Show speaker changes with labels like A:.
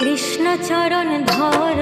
A: কৃষ্ণ চরণ ধর